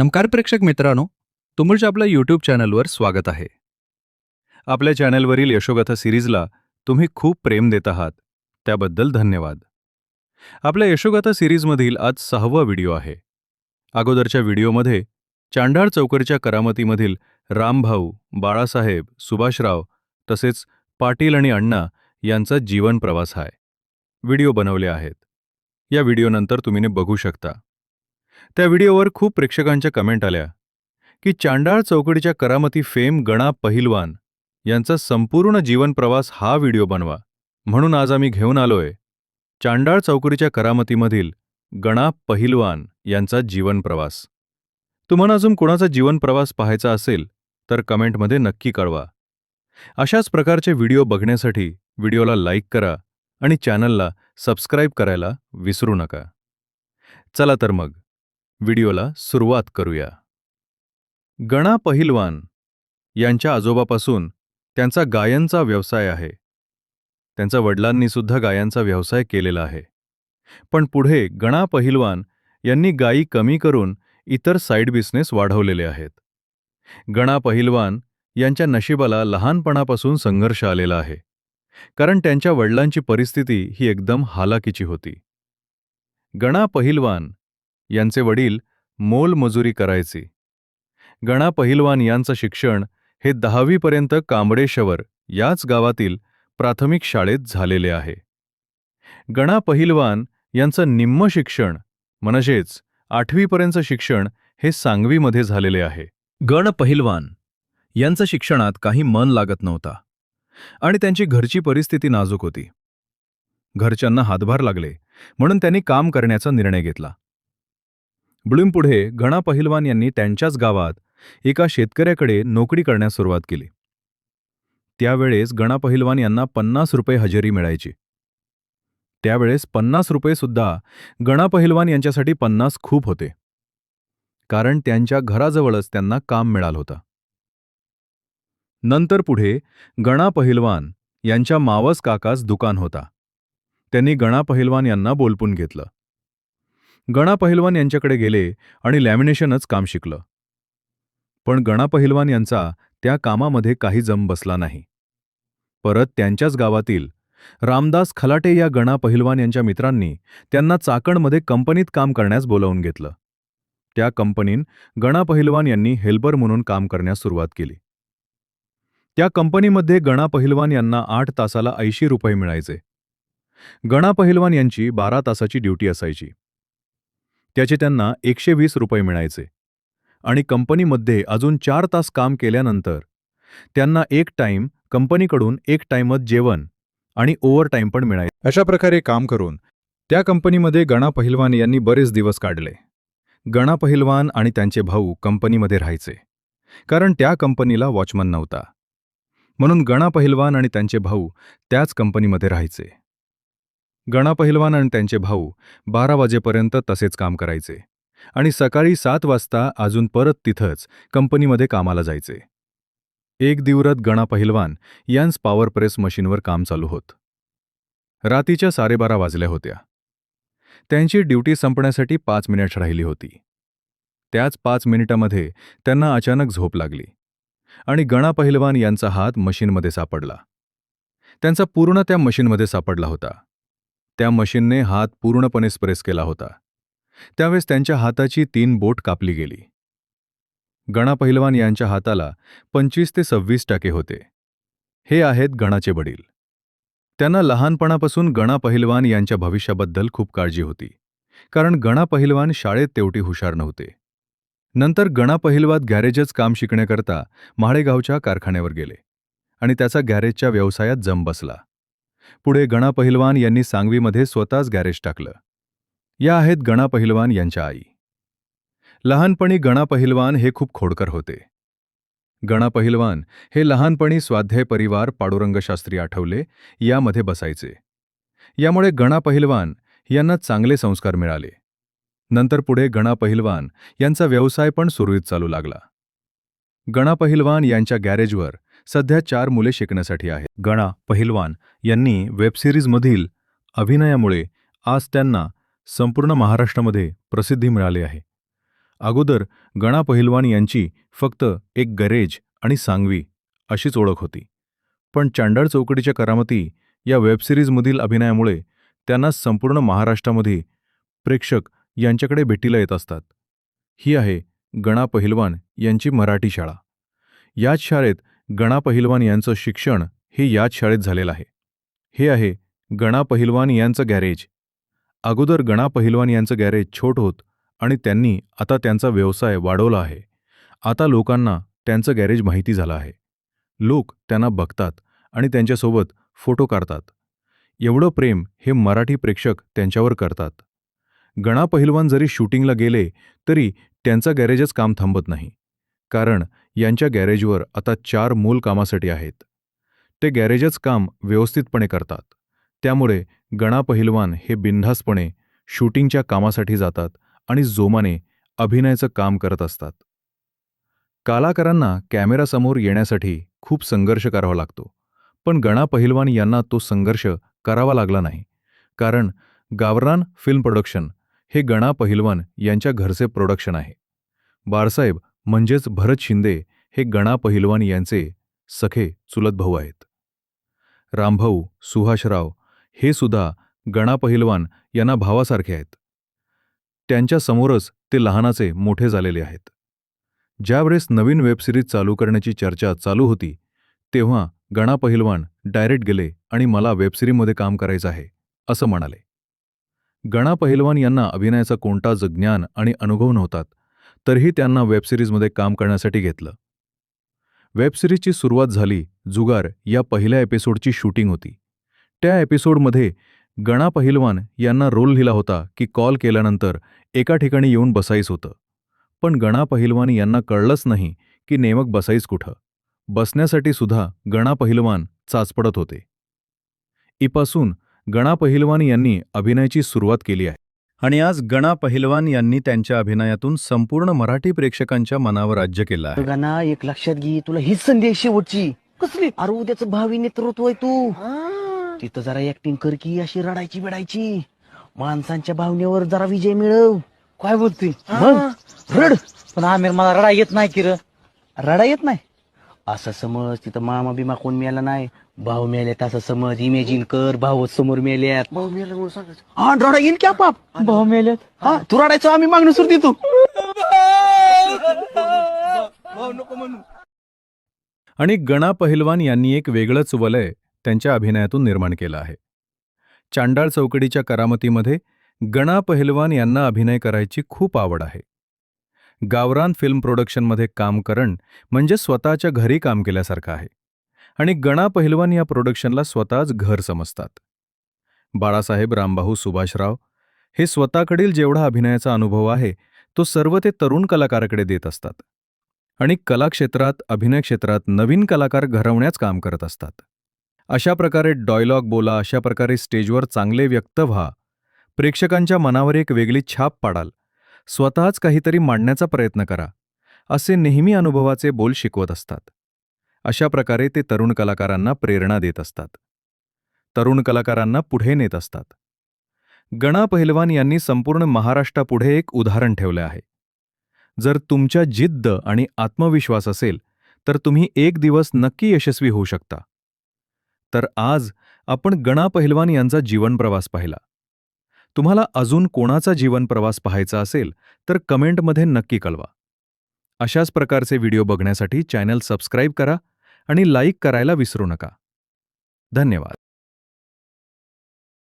नमस्कार प्रेक्षक मित्रांनो तुमच्या आपल्या यूट्यूब चॅनलवर स्वागत आहे. आपल्या चॅनलवरील यशोगाथा सिरीजला तुम्ही खूप प्रेम देत आहात. त्याबद्दल धन्यवाद. आपल्या यशोगाथा सिरीजमधील आज सहावा व्हिडिओ आहे. अगोदरच्या व्हिडिओमध्ये चांडाळ चौकरच्या करामतीमधील रामभाऊ बाळासाहेब सुभाषराव तसेच पाटील आणि अण्णा यांचा जीवन प्रवास आहे. व्हिडिओ बनवले आहेत. या व्हिडिओनंतर तुम्ही बघू शकता. त्या व्हिडिओवर खूप प्रेक्षकांच्या कमेंट आल्या की चांडाळ चौकडीच्या करामती फेम गणा पहिलवान यांचा संपूर्ण जीवन प्रवास हा व्हिडिओ बनवा म्हणून आज आम्ही घेऊन आलोय. चांडाळ चौकडीच्या करामतीमधील गणा पहिलवान यांचा जीवन प्रवास तुम्हाला अजून कोणाचा जीवन प्रवास पाहायचा असेल तर कमेंटमध्ये नक्की कळवा. अशाच प्रकारचे व्हिडिओ बघण्यासाठी व्हिडिओला लाईक करा आणि चॅनलला सबस्क्राईब करायला विसरू नका. चला तर मग. व्हिडिओला सुरुवात करूया. गणा पहिलवान यांच्या आजोबापासून त्यांचा गायनचा व्यवसाय आहे. त्यांच्या वडिलांनी सुद्धा गायांचा व्यवसाय केलेला आहे. पण पुढे गणा पहिलवान यांनी गायी कमी करून इतर साईड बिझनेस वाढवलेले आहेत. गणा पहिलवान यांच्या नशिबाला लहानपणापासून संघर्ष आलेला आहे. कारण त्यांच्या वडिलांची परिस्थिती ही एकदम हालाकीची होती. गणा पहिलवान यांचे वडील मोलमजुरी करायचे. गणा पहिलवान यांचं शिक्षण हे दहावीपर्यंत कांबडेशवर याच गावातील प्राथमिक शाळेत झालेले आहे. गणा पहिलवान यांचं निम्म शिक्षण म्हणजेच आठवीपर्यंतचं शिक्षण हे सांगवीमध्ये झालेले आहे. गण पहिलवान यांचं शिक्षणात काही मन लागत नव्हता आणि त्यांची घरची परिस्थिती नाजूक होती. घरच्यांना हातभार लागले म्हणून त्यांनी काम करण्याचा निर्णय घेतला. पुढे गणा पहिलवान यांनी त्यांच्याच गावात एका शेतकऱ्याकडे नोकरी करण्यास सुरुवात केली. त्यावेळेस गणा पहिलवान यांना पन्नास रुपये हजेरी मिळायची. त्यावेळेस पन्नास रुपये सुद्धा गणा पहिलवान यांच्यासाठी पन्नास खूप होते. कारण त्यांच्या घराजवळच त्यांना काम मिळालं होतं. नंतर पुढे गणा पहिलवान यांच्या मावस काकास दुकान होता. त्यांनी गणा पहिलवान यांना बोलपून घेतलं. गणा पहिलवान यांच्याकडे गेले आणि लॅमिनेशनच काम शिकलं. पण गणा पहिलवान यांचा त्या कामामध्ये काही जम बसला नाही. परत त्यांच्याच गावातील रामदास खलाटे या गणा पहिलवान यांच्या मित्रांनी त्यांना चाकणमध्ये कंपनीत काम करण्यास बोलावून घेतलं. त्या कंपनीन गणा पहिलवान यांनी हेल्पर म्हणून काम करण्यास सुरुवात केली. त्या कंपनीमध्ये गणा पहिलवान यांना आठ तासाला ऐंशी रुपये मिळायचे. गणा पहिलवान यांची बारा तासाची ड्युटी असायची. त्याचे त्यांना एकशे वीस रुपये मिळायचे. आणि कंपनीमध्ये अजून चार तास काम केल्यानंतर त्यांना एक टाईम कंपनीकडून एक टाईमच जेवण आणि ओव्हर टाईम पण मिळायचे. अशा प्रकारे काम करून त्या कंपनीमध्ये गणा पहिलवान यांनी बरेच दिवस काढले. गणा पहिलवान आणि त्यांचे भाऊ कंपनीमध्ये राहायचे. कारण त्या कंपनीला वॉचमन नव्हता. म्हणून गणा पहिलवान आणि त्यांचे भाऊ त्याच कंपनीमध्ये राहायचे. गणा पहिलवान आणि त्यांचे भाऊ बारा वाजेपर्यंत तसेच काम करायचे आणि सकाळी सात वाजता अजून परत तिथंच कंपनीमध्ये कामाला जायचे. एक दिवरात गणा पहिलवान यांस पॉवर प्रेस मशीनवर काम चालू होत. रातीच्या साडेबारा वाजल्या होत्या. त्यांची ड्युटी संपण्यासाठी पाच मिनिट राहिली होती. त्याच पाच मिनिटामध्ये त्यांना अचानक झोप लागली आणि गणा पहिलवान यांचा हात मशीनमध्ये सापडला. त्यांचा पूर्ण त्या मशीनमध्ये सापडला होता. त्या मशीनने हात पूर्णपणे स्प्रेस केला होता. त्यावेळेस त्यांच्या हाताची तीन बोट कापली गेली. गणा पहिलवान यांच्या हाताला पंचवीस ते सव्वीस टक्के होते. हे आहेत गणाचे वडील. त्यांना लहानपणापासून गणा पहिलवान यांच्या भविष्याबद्दल खूप काळजी होती. कारण गणा पहिलवान शाळेत तेवढी हुशार नव्हते. नंतर गणा पहिलवाद गॅरेजच काम शिकण्याकरता म्हाळेगावच्या कारखान्यावर गेले आणि त्याचा गॅरेजच्या व्यवसायात जम बसला. पुढे गणा पहिलवान यांनी सांगवीमध्ये स्वतःच गॅरेज टाकलं. या आहेत गणा पहिलवान यांच्या आई. लहानपणी गणा पहिलवान हे खूप खोडकर होते. गणा पहिलवान हे लहानपणी स्वाध्याय परिवार पाडुरंगशास्त्री आठवले यामध्ये बसायचे. यामुळे गणा पहिलवान यांना चांगले संस्कार मिळाले. नंतर पुढे गणा पहिलवान यांचा व्यवसाय पण सुरळीत चालू लागला. गणा पहिलवान यांच्या गॅरेजवर सध्या चार मुले शिकण्यासाठी आहेत. गणा पहिलवान यांनी वेबसिरीजमधील अभिनयामुळे आज त्यांना संपूर्ण महाराष्ट्रामध्ये प्रसिद्धी मिळाली आहे. अगोदर गणा पहिलवान यांची फक्त एक गरेज आणि सांगवी अशीच ओळख होती. पण चांडळ चौकडीच्या करामती या वेबसिरीजमधील अभिनयामुळे त्यांना संपूर्ण महाराष्ट्रामध्ये प्रेक्षक यांच्याकडे भेटीला येत असतात. ही आहे गणा पहिलवान यांची मराठी शाळा. याच शाळेत गणा पहिलवान यांचं शिक्षण हे याच शाळेत झालेलं आहे. हे आहे गणा पहिलवान यांचं गॅरेज. अगोदर गणा पहिलवान यांचं गॅरेज छोट होत आणि त्यांनी आता त्यांचा व्यवसाय वाढवला आहे. आता लोकांना त्यांचं गॅरेज माहिती झालं आहे. लोक त्यांना बघतात आणि त्यांच्यासोबत फोटो काढतात. एवढं प्रेम हे मराठी प्रेक्षक त्यांच्यावर करतात. गणा पहिलवान जरी शूटिंगला गेले तरी त्यांचं गॅरेजच काम थांबत नाही. कारण यांच्या गॅरेजवर आता चार मूल कामासाठी आहेत. ते गॅरेजच काम व्यवस्थितपणे करतात. त्यामुळे गणा पहिलवान हे बिनधास्तपणे शूटिंगच्या कामासाठी जातात आणि जोमाने अभिनयाचं काम करत असतात. कलाकारांना कॅमेरासमोर येण्यासाठी खूप संघर्ष करावा लागतो. पण गणा पहिलवान यांना तो संघर्ष करावा लागला नाही. कारण गावरान फिल्म प्रोडक्शन हे गणा पहिलवान यांच्या घरचे प्रोडक्शन आहे. बाळसाहेब म्हणजेच भरत शिंदे हे गणा पहिलवान यांचे सखे चुलत भाऊ आहेत. रामभाऊ सुहासराव हे सुद्धा गणा पहिलवान यांना भावासारखे आहेत. त्यांच्या समोरच ते लहानाचे मोठे झालेले आहेत. ज्यावेळेस नवीन वेबसिरीज चालू करण्याची चर्चा चालू होती तेव्हा गणा पहिलवान डायरेक्ट गेले आणि मला वेबसिरीमध्ये काम करायचं आहे असं म्हणाले. गणा पहिलवान यांना अभिनयाचा कोणताच ज्ञान आणि अनुभव नव्हतात तरीही त्यांना वेबसिरीजमध्ये काम करण्यासाठी घेतलं. वेबसिरीजची सुरुवात झाली जुगार या पहिल्या एपिसोडची शूटिंग होती. त्या एपिसोडमध्ये गणा पहिलवान यांना रोल लिहिला होता की कॉल केल्यानंतर एका ठिकाणी येऊन बसायचं होतं. पण गणा पहिलवान यांना कळलंच नाही की नेमक बसाईस कुठं. बसण्यासाठी सुद्धा गणा पहिलवान चाचपडत होते. इपासून गणा पहिलवान यांनी अभिनयाची सुरुवात केली आहे. आणि आज गणा पहिलवान यांनी त्यांच्या अभिनयातून संपूर्ण मराठी प्रेक्षकांच्या मनावर राज्य केलं आहे. गाना एक लक्षात घे तुला हीच संधी आहे शेवटची. कसली? अरे उद्याचं भावी नेतृत्व आहे तू. तिथं जरा ऍक्टिंग कर की अशी रडायची बिडायची. माणसांच्या भावनेवर जरा विजय मिळव. काय बोलते मग रड. पण आमिर मला रडा येत नाही की र. रडा येत नाही? असं समज तिथं मामा बिमा कोण मेला नाही. भाऊ मेल्यात असं समज इमॅजिन कर भाऊ समोर मेल्यात. हा रडा येईल की आपाप भाऊ मेलेत हा तू रडायचो आम्ही मागणं सुरू देतो. आणि गणा पहिलवान यांनी एक वेगळंच वलय त्यांच्या अभिनयातून निर्माण केलं आहे. चांडाळ चौकडीच्या करामतीमध्ये गणा पहिलवान यांना अभिनय करायची खूप आवड आहे. गावरान फिल्म प्रोडक्शनमध्ये काम करण म्हणजे स्वतःच्या घरी काम केल्यासारखं आहे. आणि गणा पहिलवान या प्रोडक्शनला स्वतःच घर समजतात. बाळासाहेब रामभाऊ सुभाषराव हे स्वतःकडील जेवढा अभिनयाचा अनुभव आहे तो सर्व ते तरुण कलाकाराकडे देत असतात. आणि कलाक्षेत्रात अभिनय क्षेत्रात नवीन कलाकार घडवण्याच काम करत असतात. अशा प्रकारे डॉयलॉग बोला अशा प्रकारे स्टेजवर चांगले व्यक्त व्हा. प्रेक्षकांच्या मनावर एक वेगळी छाप पाडाल. स्वतःच काहीतरी मांडण्याचा प्रयत्न करा. असे नेहमी अनुभवाचे बोल शिकवत असतात. अशा प्रकारे ते तरुण कलाकारांना प्रेरणा देत असतात. तरुण कलाकारांना पुढे नेत असतात. गणा पहिलवान यांनी संपूर्ण महाराष्ट्रापुढे एक उदाहरण ठेवलं आहे. जर तुमच्या जिद्द आणि आत्मविश्वास असेल तर तुम्ही एक दिवस नक्की यशस्वी होऊ शकता. तर आज आपण गणा पहिलवान यांचा जीवनप्रवास पाहिला. तुम्हाला अजून कोणाचा जीवनप्रवास पाहायचा असेल तर कमेंटमध्ये नक्की कळवा. अशाच प्रकारचे व्हिडिओ बघण्यासाठी चॅनल सबस्क्राईब करा आणि लाईक करायला विसरू नका. धन्यवाद.